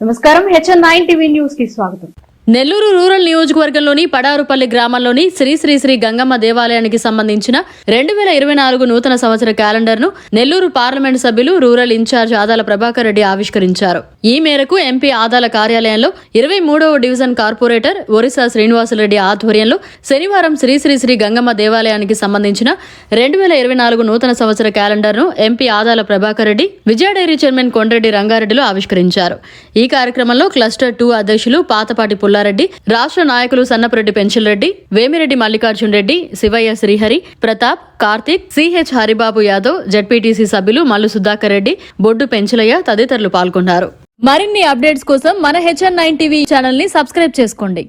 నమస్కారం HN nine TV న్యూస్కి స్వాగతం నెల్లూరు రూరల్ నియోజకవర్గంలోని పడారుపల్లి గ్రామంలోని శ్రీ శ్రీ శ్రీ గంగమ్మ దేవాలయానికి సంబంధించిన రెండు వేల ఇరవై నాలుగు నూతన సంవత్సర క్యాలెండర్ను నెల్లూరు పార్లమెంటు సభ్యులు రూరల్ ఇన్ఛార్జ్ ఆదాల ప్రభాకర్ రెడ్డి ఆవిష్కరించారు. ఈ మేరకు ఎంపీ ఆదాల కార్యాలయంలో ఇరవై మూడవ డివిజన్ కార్పొరేటర్ ఒరిస్సా శ్రీనివాసరెడ్డి ఆధ్వర్యంలో శనివారం శ్రీ శ్రీ శ్రీ గంగమ్మ దేవాలయానికి సంబంధించిన రెండు వేల ఇరవై నాలుగు నూతన సంవత్సర క్యాలెండర్ను MP Adala Prabhakar Reddy Vijaya dairy chairman Kondreddy రంగారెడ్డిలు ఆవిష్కరించారు. ఈ కార్యక్రమంలో క్లస్టర్ టూ అధ్యక్షులు పాతపాటి పుల్ల పుల్లారెడ్డి రాష్ట్ర నాయకులు సన్నపరెడ్డి పెంచిల్రెడ్డి వేమిరెడ్డి మల్లికార్జున్ రెడ్డి శివయ్య శ్రీహరి ప్రతాప్ కార్తిక్ సిహెచ్ హరిబాబు యాదవ్ జడ్పీటీసీ సభ్యులు మల్లు సుధాకర్ రెడ్డి బొడ్డు పెంచలయ్య తదితరులు పాల్గొన్నారు. మరిన్ని అప్డేట్స్ కోసం మన హెచ్ఎన్ నైన్ టీవీ ఛానల్ని సబ్స్క్రైబ్ చేసుకోండి.